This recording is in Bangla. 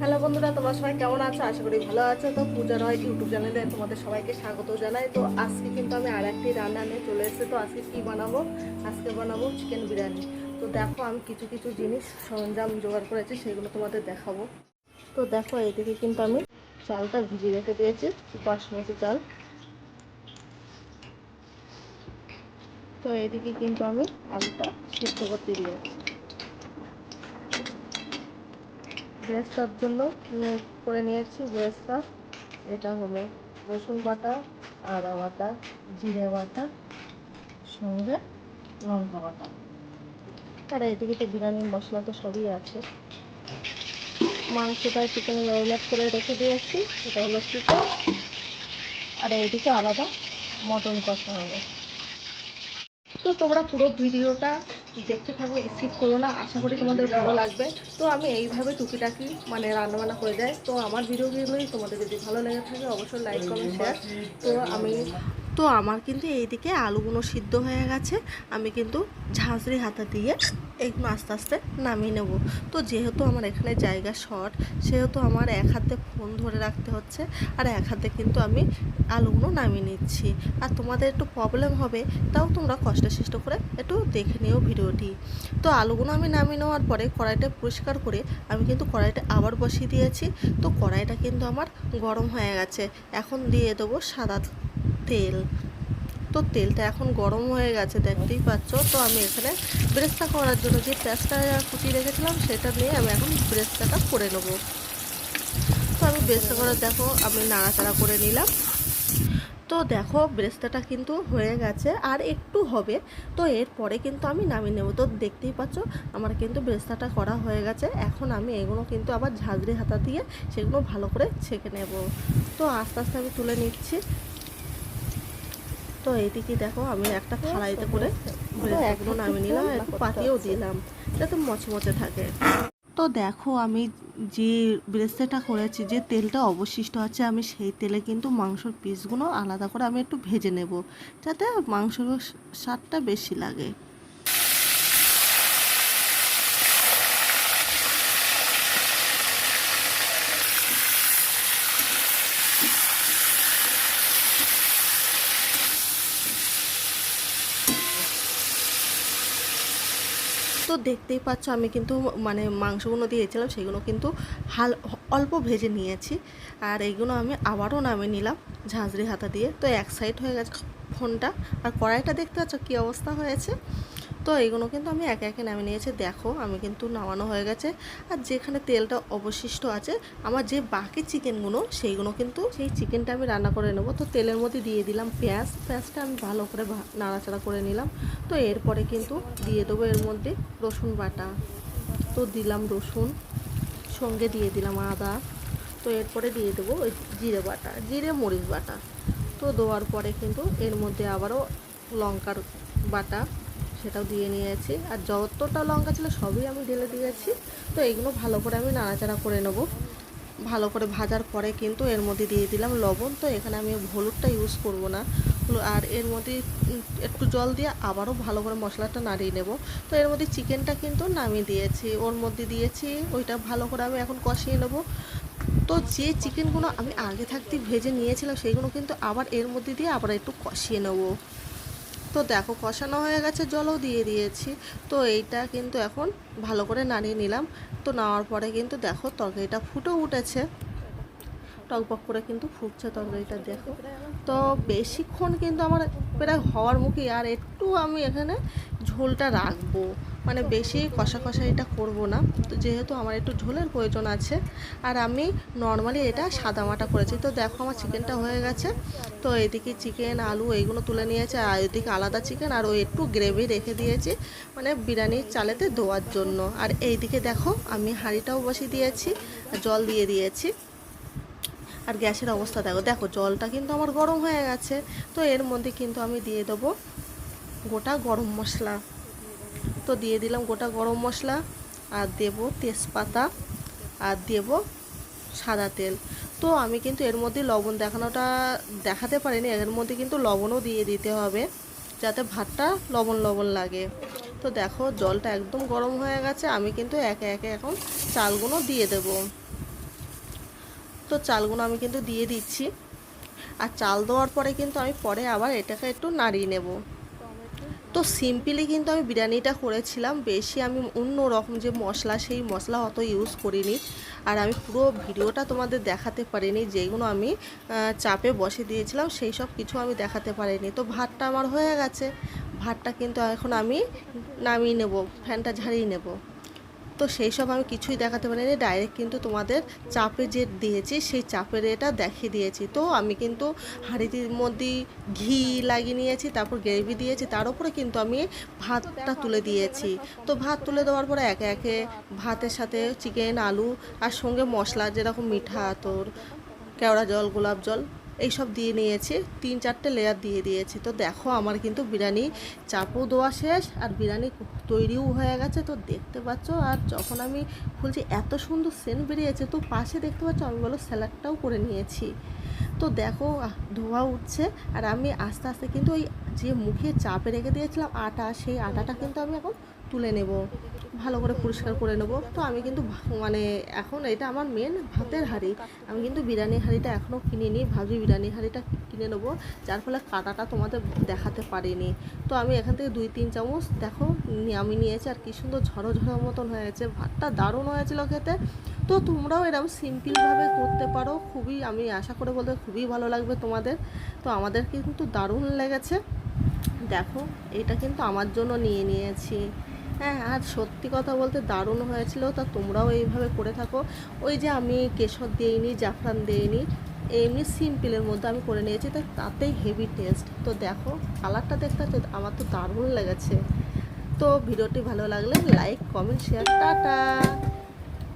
হ্যালো বন্ধুরা, তোমরা সবাই কেমন আছো? আশা করি ভালো আছো। তো পূজা রয় ইউটিউব চ্যানেলে তোমাদের সবাইকে স্বাগত জানাই। তো আজকে কিন্তু আমি আর একটি রান্না নিয়ে চলে এসেছি। তো আজকে কী বানাবো? আজকে বানাবো চিকেন বিরিয়ানি। তো দেখো, আমি কিছু কিছু জিনিস সরঞ্জাম জোগাড় করেছি, সেগুলো তোমাদের দেখাবো। তো দেখো এইদিকে কিন্তু আমি চালটা ভিজিয়ে রেখে দিয়েছি, বাসমতি চাল। তো এইদিকে কিন্তু আমি আলুটা সিদ্ধ করতে দিয়েছি। ব্রেস্তার জন্য করে নিয়েছি ব্রেস্তা এটা হলো রসুন বাটা, আদা বাটা, জিরে বাটা, সঙ্গে লঙ্কা বাটা। আর এদিকে তো বিরিয়ানির মশলা তো সবই আছে। মাংসটা চিকেন ম্যারিনেট করে রেখে দিয়েছি। এটা হলো চিকেন আর এইদিকে আলাদা মটন কষা হবে। তো তোমরা পুরো ভিডিওটা দেখতে থাকো স্কিপ করো না, আশা করি তোমাদের ভালো লাগবে। তো আমি এইভাবে টুকিটাকি মানে রান্নাবান্না করে যাই। তো আমার ভিডিওগুলোই তোমাদের যদি ভালো লেগে থাকে, অবশ্যই লাইক কমেন্ট শেয়ার তো আমি, তো আমার কিন্তু এইদিকে আলুগুলো সিদ্ধ হয়ে গেছে। আমি কিন্তু ঝাঁঝরি হাতা দিয়ে এইগুলো আস্তে আস্তে নামিয়ে নেব। তো যেহেতু আমার এখানে জায়গা শর্ট সেহেতু আমার এক হাতে ফোন ধরে রাখতে হচ্ছে আর এক হাতে কিন্তু আমি আলুগুলো নামিয়ে নিচ্ছি। আর তোমাদের একটু প্রবলেম হবে, তাও তোমরা কষ্ট সৃষ্ট করে একটু দেখে নিও ভিডিওটি। তো আলুগুলো আমি নামিয়ে নেওয়ার পরে কড়াইটা পরিষ্কার করে আমি কিন্তু কড়াইটা আবার বসিয়ে দিয়েছি। তো কড়াইটা কিন্তু আমার গরম হয়ে গেছে। এখন দিয়ে দেবো সাদা তেল। তো তেলটা এখন গরম হয়ে গেছে, দেখতেই পাচ্ছ। তো আমি এখানে ব্রেস্তা করার জন্য যে পেঁয়াজটা কুচিয়ে রেখেছিলাম, সেটা নিয়ে আমি এখন ব্রেস্তাটা করে নেব। তো আমি ব্রেস্তা করে, দেখো, আমি নাড়াচাড়া করে নিলাম। তো দেখো, ব্রেস্তাটা কিন্তু হয়ে গেছে, আর একটু হবে। তো এরপরে কিন্তু আমি নামিয়ে নেব। তো দেখতেই পাচ্ছ, আমার কিন্তু ব্রেস্তাটা করা হয়ে গেছে। এখন আমি এগুলো কিন্তু আবার ঝাঁঝরি হাতা দিয়ে সেগুলো ভালো করে ছেঁকে নেব। তো আস্তে আস্তে আমি তুলে নিচ্ছি। তো এইদিকে দেখো আমি একটা থালাইতে করে একদম নামিয়ে নিলাম একটু পাতিয়েও দিলাম যাতে মচমচে থাকে। তো দেখো আমি যে ব্রেস্তাটা করেছি যে তেলটা অবশিষ্ট আছে আমি সেই তেলে কিন্তু মাংসর পিসগুলো আলাদা করে আমি একটু ভেজে নেব যাতে মাংসর স্বাদটা বেশি লাগে। তো দেখতেই পাচ্ছ, আমি কিন্তু মানে মাংসগুলো দিয়েছিলাম, সেগুলো কিন্তু হাল, অল্প ভেজে নিয়েছি। আর এইগুলো আমি আবারও নামে নিলাম ঝাঁঝরি হাতা দিয়ে। তো এক সাইড হয়ে গেছে ফোনটা। আর কড়াইটা দেখতে পাচ্ছ কী অবস্থা হয়েছে? তো এইগুলো কিন্তু আমি একে একে নামিয়ে নিয়েছি। দেখো, আমি কিন্তু নামানো হয়ে গেছে। আর যেখানে তেলটা অবশিষ্ট আছে, আমার যে বাকি চিকেনগুলো, সেইগুলো কিন্তু সেই চিকেনটা আমি রান্না করে নেব। তো তেলের মধ্যে দিয়ে দিলাম পেঁয়াজ। পেঁয়াজটা আমি ভালো করে নাড়াচাড়া করে নিলাম। তো এরপরে কিন্তু দিয়ে দেবো এর মধ্যে রসুন বাটা। তো দিলাম রসুন, সঙ্গে দিয়ে দিলাম আদা। তো এরপরে দিয়ে দেবো ওই জিরে বাটা, জিরে মরিচ বাটা। তো দেওয়ার পরে কিন্তু এর মধ্যে আবারও লঙ্কার বাটা সেটাও দিয়ে নিয়েছি। আর যতটা লঙ্কা ছিল সবই আমি ঢেলে দিয়েছি। তো এগুলো ভালো করে আমি নাড়াচাড়া করে নেব। ভালো করে ভাজার পরে কিন্তু এর মধ্যে দিয়ে দিলাম লবণ। তো এখানে আমি হলুদটা ইউজ করব না। আর এর মধ্যে একটু জল দিয়ে আবারও ভালো করে মশলাটা নাড়িয়ে নেব। তো এর মধ্যে চিকেনটা কিন্তু নামিয়ে দিয়েছি। ওর মধ্যে দিয়েছি, ওইটা ভালো করে আমি এখন কষিয়ে নেব। তো যে চিকেনগুলো আমি আগে থাকতে ভেজে নিয়েছিলাম সেইগুলো কিন্তু আবার এর মধ্যে দিয়ে আবার একটু কষিয়ে নেব। তো দেখো কষানো হয়ে গেছে, জলও দিয়ে দিয়েছি। তো এইটা কিন্তু এখন ভালো করে নাড়িয়ে নিলাম। তো নেওয়ার পরে কিন্তু দেখো তরকারিটা ফুটেও উঠেছে। টকবক করে কিন্তু ফুটছে তরকারিটা, দেখো। তো বেশিক্ষণ কিন্তু আমার প্রায় হওয়ার মুখে, আর একটু আমি এখানে ঝোলটা রাখব। মানে বেশি কষা কষা এটা করব না। তো যেহেতু আমার একটু ঝোলের প্রয়োজন আছে, আর আমি নর্মালি এটা সাদা মাটা করেছি। তো দেখো আমার চিকেনটা হয়ে গেছে। তো এদিকে চিকেন, আলু এইগুলো তুলে নিয়েছে, আর এদিকে আলাদা চিকেন, আর ওই একটু গ্রেভি রেখে দিয়েছি মানে বিরিয়ানির চালেতে দেওয়ার জন্য। আর এইদিকে দেখো আমি হাঁড়িটাও বসিয়ে দিয়েছি আর জল দিয়ে দিয়েছি। আর গ্যাসের অবস্থা দেখো দেখো জলটা কিন্তু আমার গরম হয়ে গেছে। তো এর মধ্যে কিন্তু আমি দিয়ে দেবো গোটা গরম মশলা। তো দিয়ে দিলাম গোটা গরম মশলা। আর দেব তেজপাতা। আর দেব সাদা তেল। তো আমি কিন্তু এর মধ্যে লবণ দেখানোটা দেখাতে পারিনি। এর মধ্যে কিন্তু লবণও দিয়ে দিতে হবে, যাতে ভাতটা লবণ লবণ লাগে। তো দেখো, জলটা একদম গরম হয়ে গেছে। আমি কিন্তু একে একে এখন চালগুলো দিয়ে দেব। তো চালগুলো আমি কিন্তু দিয়ে দিচ্ছি। আর চাল দেওয়ার পরে কিন্তু আমি পরে আবার এটাকে একটু নাড়িয়ে নেব। তো সিম্পলি কিন্তু আমি বিরিয়ানিটা করেছিলাম। বেশি আমি অন্য রকম যে মশলা, সেই মশলা অত ইউজ করিনি। আর আমি পুরো ভিডিওটা তোমাদের দেখাতে পারিনি, যেগুলো আমি চাপে বসে দিয়েছিলাম, সেই সব কিছু আমি দেখাতে পারিনি। তো ভাতটা আমার হয়ে গেছে। ভাতটা কিন্তু এখন আমি নামিয়ে নেব, ফ্যানটা ঝাড়িয়ে নেব। তো সেই সব আমি কিছুই দেখাতে পারিনি। ডাইরেক্ট কিন্তু তোমাদের চাপে যে দিয়েছি, সেই চাপের এটা দেখিয়ে দিয়েছি। তো আমি কিন্তু হাঁড়িটির মধ্যে ঘি লাগিয়ে নিয়েছি, তারপর গ্রেভি দিয়েছি, তার উপরে কিন্তু আমি ভাতটা তুলে দিয়েছি। তো ভাত তুলে দেওয়ার পরে একে একে ভাতের সাথে চিকেন আলু, আর সঙ্গে মশলা, যেরকম মিঠা তোর কেওড়া জল, গোলাপ জল এইসব দিয়ে নিয়েছি, তিন চারটে লেয়ার দিয়ে দিয়েছি। তো দেখো আমার কিন্তু বিরিয়ানি চাপও দেওয়া শেষ আর বিরিয়ানি তৈরিও হয়ে গেছে। তো দেখতে পাচ্ছ, আর যখন আমি খুলছি, এত সুন্দর সেন্ট বেরিয়েছে। তো পাশে দেখতে পাচ্ছ, আমি বলো স্যালাডটাও করে নিয়েছি। তো দেখো ধোয়া উঠছে। আর আমি আস্তে আস্তে কিন্তু ওই যে মুখে চাপে রেখে দিয়েছিলাম আটা, সেই আটাটা কিন্তু আমি এখন তুলে নেব। ভালো করে পরিষ্কার করে নেব। তো আমি কিন্তু মানে এখন এটা আমার মেন ভাতের হাঁড়ি। আমি কিন্তু বিরিয়ানি হাঁড়িটা এখনও কিনিনি, ভাবছি বিরিয়ানি হাঁড়িটা কিনে নেব। যার ফলে কাটাটা তোমাদের দেখাতে পারিনি। তো আমি এখান থেকে দুই, তিন চামচ, দেখো আমি নিয়েছি আর কি সুন্দর ঝড়ো ঝড়ো মতন হয়েছে ভাতটা দারুণ হয়েছিল খেতে। তো তোমরাও এরকম সিম্পলভাবে করতে পারো। খুবই, আমি আশা করে বলতে খুবই ভালো লাগবে তোমাদের। তো আমাদের কিন্তু দারুণ লেগেছে। দেখো, এটা কিন্তু আমার জন্য নিয়ে নিয়েছি। হ্যাঁ আর সত্যি কথা বলতে দারুণ হয়েছিল। তা তোমরাও এইভাবে করে থাকো। ওই যে আমি কেশর দিইনি, জাফরান দিইনি, এমনি সিম্পলের মধ্যে আমি করে নিয়েছি। তাই তাতেই হেভি টেস্ট তো দেখো কালারটা দেখতে তো আমার তো দারুণ লেগেছে। তো ভিডিওটি ভালো লাগলে লাইক কমেন্ট শেয়ার টাটা!